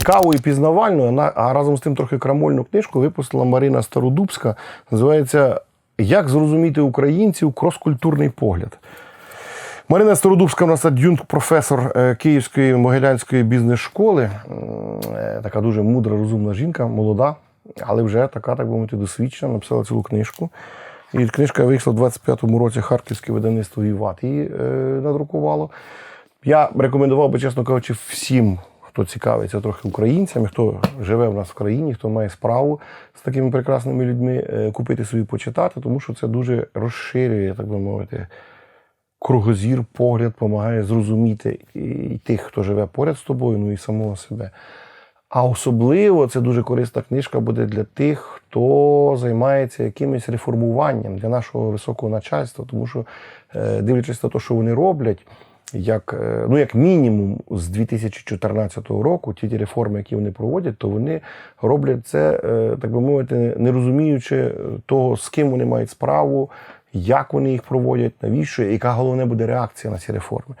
цікаву і пізнавальну, а разом з тим трохи крамольну книжку випустила Марина Стародубська. Називається Як зрозуміти українців кроскультурний погляд. Марина Стародубська у нас ад'юнкт професор е, Київської Могилянської бізнес-школи. Е, Така дуже мудра, розумна жінка, молода, але вже така, так би мовити, досвідчена, написала цілу книжку. І книжка вийшла в 25-му році Харківське видавництво «Віват» її е, надрукувало. Я рекомендував би, чесно кажучи, всім, хто цікавиться трохи українцями, хто живе в нас в країні, хто має справу з такими прекрасними людьми, е, купити собі почитати, тому що це дуже розширює, так би мовити, кругозір, погляд, допомагає зрозуміти і тих, хто живе поряд з тобою, ну і самого себе. А особливо це дуже корисна книжка буде для тих, хто займається якимось реформуванням для нашого високого начальства, тому що, е, дивлячись на те, що вони роблять, як, е, ну, як мінімум з 2014 року, ті ті реформи, які вони проводять, то вони роблять це, е, так би мовити, не розуміючи того, з ким вони мають справу, як вони їх проводять, навіщо, і яка головне буде реакція на ці реформи.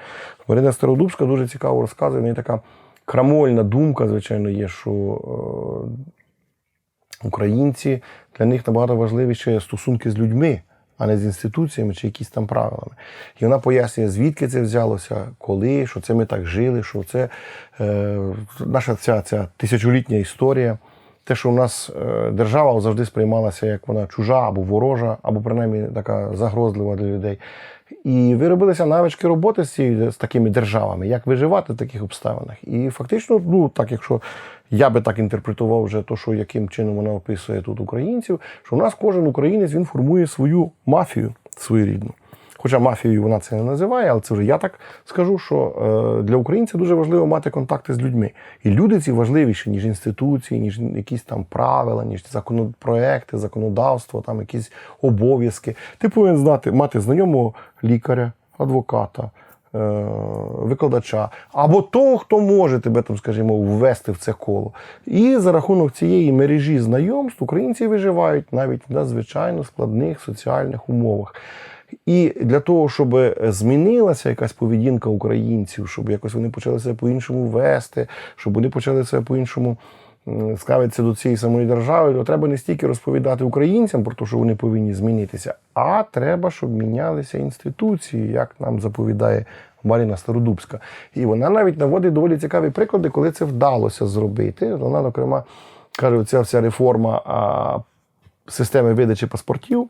Марина Стародубська дуже цікаво розказує. В неї така крамольна думка, звичайно, є, що е, українці для них набагато важливіше стосунки з людьми, а не з інституціями чи якісь там правилами. І вона пояснює, звідки це взялося, коли, що це ми так жили, що це е, наша ця, ця тисячолітня історія. Те, що в нас е, держава завжди сприймалася як вона чужа або ворожа, або принаймні така загрозлива для людей. І виробилися навички роботи з, цією, з такими державами, як виживати в таких обставинах. І фактично, ну так, якщо я би так інтерпретував вже то, що яким чином вона описує тут українців, що в нас кожен українець він формує свою мафію своєрідну. Хоча мафією вона це не називає, але це вже я так скажу, що е, для українця дуже важливо мати контакти з людьми. І люди ці важливіші, ніж інституції, ніж якісь там правила, ніж законопроекти, законодавство, там якісь обов'язки. Ти повинен знати, мати знайомого лікаря, адвоката, викладача, або того, хто може тебе там, скажімо, ввести в це коло. І за рахунок цієї мережі знайомств українці виживають навіть в надзвичайно складних соціальних умовах. І для того, щоб змінилася якась поведінка українців, щоб якось вони почали себе по-іншому вести, щоб вони почали себе по-іншому м, ставитися до цієї самої держави, то треба не стільки розповідати українцям про те, що вони повинні змінитися, а треба, щоб мінялися інституції, як нам заповідає Маріна Стародубська. І вона навіть наводить доволі цікаві приклади, коли це вдалося зробити. Вона, зокрема, каже, ця вся реформа системи видачі паспортів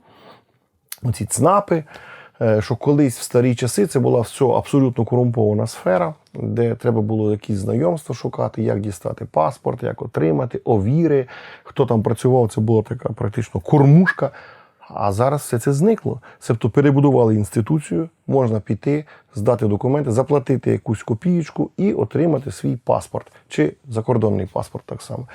оці ЦНАПи, е, що колись в старі часи це була все абсолютно корумпована сфера, де треба було якісь знайомства шукати, як дістати паспорт, як отримати, овіри. Хто там працював, це була така практично кормушка. А зараз все це зникло. Тобто перебудували інституцію, можна піти, здати документи, заплатити якусь копієчку і отримати свій паспорт чи закордонний паспорт так само.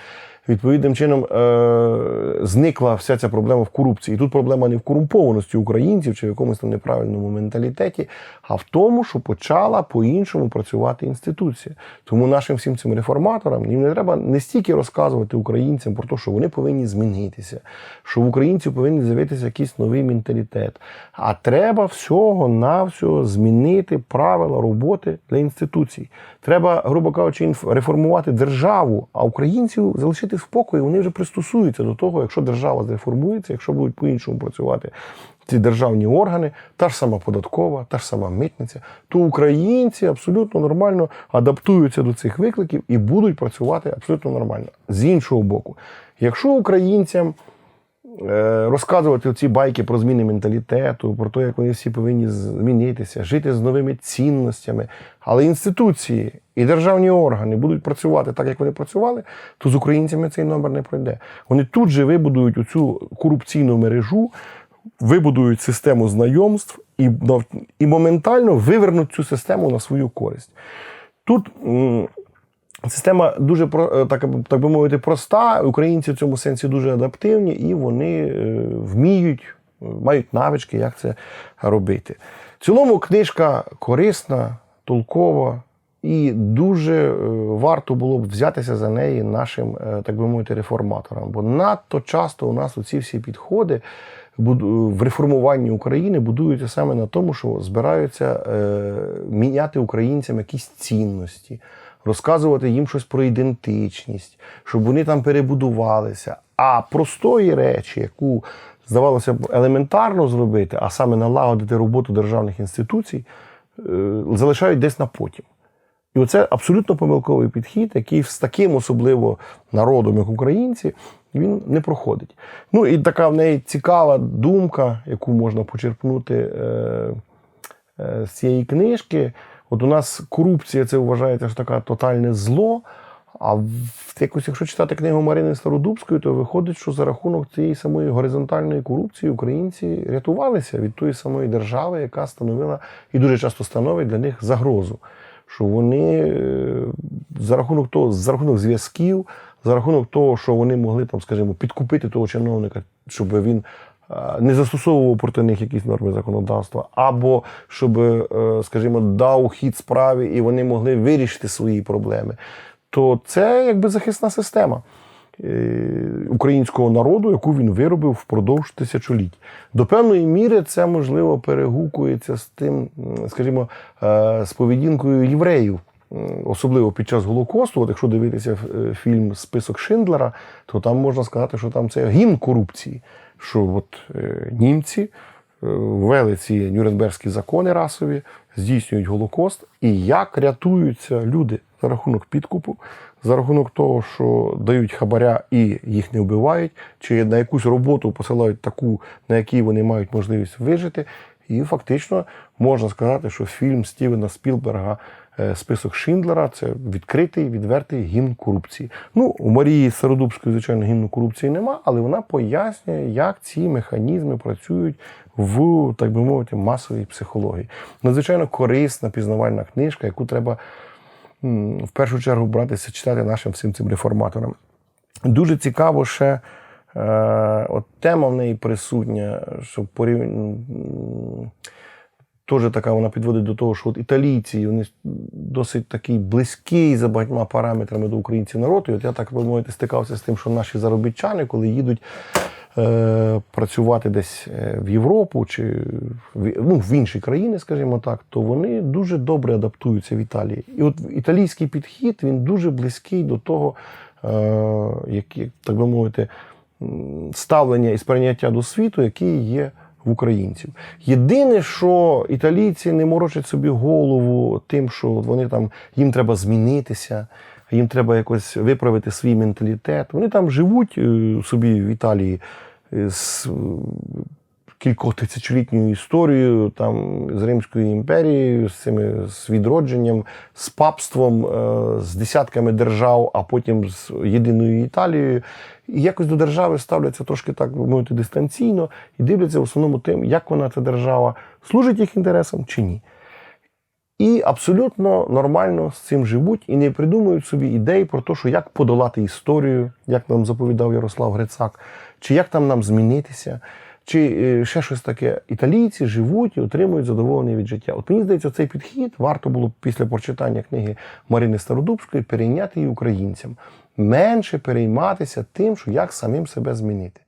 Відповідним чином е- зникла вся ця проблема в корупції. І тут проблема не в корумпованості українців чи в якомусь там неправильному менталітеті, а в тому, що почала по-іншому працювати інституція. Тому нашим всім цим реформаторам їм не треба не стільки розказувати українцям про те, що вони повинні змінитися, що в українців повинен з'явитися якийсь новий менталітет. А треба всього навсього змінити правила роботи для інституцій. Треба, грубо кажучи, реформувати державу, а українців залишити в спокої. Вони вже пристосуються до того, якщо держава зреформується, якщо будуть по-іншому працювати ці державні органи, та ж сама податкова, та ж сама митниця, то українці абсолютно нормально адаптуються до цих викликів і будуть працювати абсолютно нормально. З іншого боку, якщо українцям розказувати ці байки про зміни менталітету, про те, як вони всі повинні змінитися, жити з новими цінностями, але інституції і державні органи будуть працювати так, як вони працювали, то з українцями цей номер не пройде. Вони тут же вибудують оцю корупційну мережу, вибудують систему знайомств і, і моментально вивернуть цю систему на свою користь. Тут система дуже е, так, так би мовити, проста. Українці в цьому сенсі дуже адаптивні і вони е, вміють, мають навички, як це робити. В цілому книжка корисна, толкова. І дуже е, варто було б взятися за неї нашим, так би мовити, реформаторам. Бо надто часто у нас оці всі підходи в реформуванні України будуються саме на тому, що збираються міняти українцям якісь цінності, розказувати їм щось про ідентичність, щоб вони там перебудувалися. А простої речі, яку здавалося б елементарно зробити, а саме налагодити роботу державних інституцій, е, залишають десь на потім. І оце абсолютно помилковий підхід, який з таким особливо народом, як українці, він не проходить. Ну і така в неї цікава думка, яку можна почерпнути е, е, з цієї книжки. От у нас корупція це вважається що таке тотальне зло. А в якось, якщо читати книгу Марини Стародубської, то виходить, що за рахунок цієї самої горизонтальної корупції українці рятувалися від тої самої держави, яка становила і дуже часто становить для них загрозу. Що вони е, за рахунок того, за рахунок зв'язків, за рахунок того, що вони могли там, скажімо, підкупити того чиновника, щоб він не застосовував проти них якісь норми законодавства, або щоб, е, скажімо, дав хід справі і вони могли вирішити свої проблеми то це якби захисна система е, українського народу, яку він виробив впродовж тисячоліть. До певної міри це можливо перегукується з тим, скажімо, е, з поведінкою євреїв. Особливо під час Голокосту, от якщо дивитися е, фільм Список Шиндлера, то там можна сказати, що там це гімн корупції. Що от е, німці е, ввели ці нюрнберзькі закони расові, здійснюють Голокост, і як рятуються люди за рахунок підкупу, за рахунок того, що дають хабаря і їх не вбивають, чи на якусь роботу посилають таку, на якій вони мають можливість вижити. І фактично можна сказати, що фільм Стівена Спілберга Список Шиндлера це відкритий, відвертий гімн корупції. Ну, у Марії Стародубської, звичайно, гімну корупції нема, але вона пояснює, як ці механізми працюють в, так би мовити, масовій психології. Надзвичайно корисна пізнавальна книжка, яку треба в першу чергу братися читати нашим всім цим реформаторам. Дуже цікаво ще. Е, от тема в неї присутня, що порівняно теж така вона підводить до того, що от італійці вони досить такий близький за багатьма параметрами до українців народ. І от я так би мовити стикався з тим, що наші заробітчани, коли їдуть е, працювати десь е, в Європу чи в, ну, в інші країни, скажімо так, то вони дуже добре адаптуються в Італії. І от італійський підхід він дуже близький до того, е, як, так би мовити, ставлення і сприйняття до світу, яке є в українців. Єдине, що італійці не морочать собі голову тим, що вони там їм треба змінитися, їм треба якось виправити свій менталітет. Вони там живуть е, собі в Італії е, кількох історією там з Римською імперією, з цими з відродженням, з папством, е, з десятками держав, а потім з єдиною Італією. І якось до держави ставляться трошки так мовити дистанційно і дивляться в основному тим, як вона ця держава служить їх інтересам чи ні. І абсолютно нормально з цим живуть і не придумують собі ідей про те, що як подолати історію, як нам заповідав Ярослав Грицак, чи як там нам змінитися, чи е, ще щось таке. Італійці живуть і отримують задоволення від життя. От мені здається, цей підхід варто було після прочитання книги Марини Стародубської перейняти і українцям. Менше перейматися тим, що як самим себе змінити.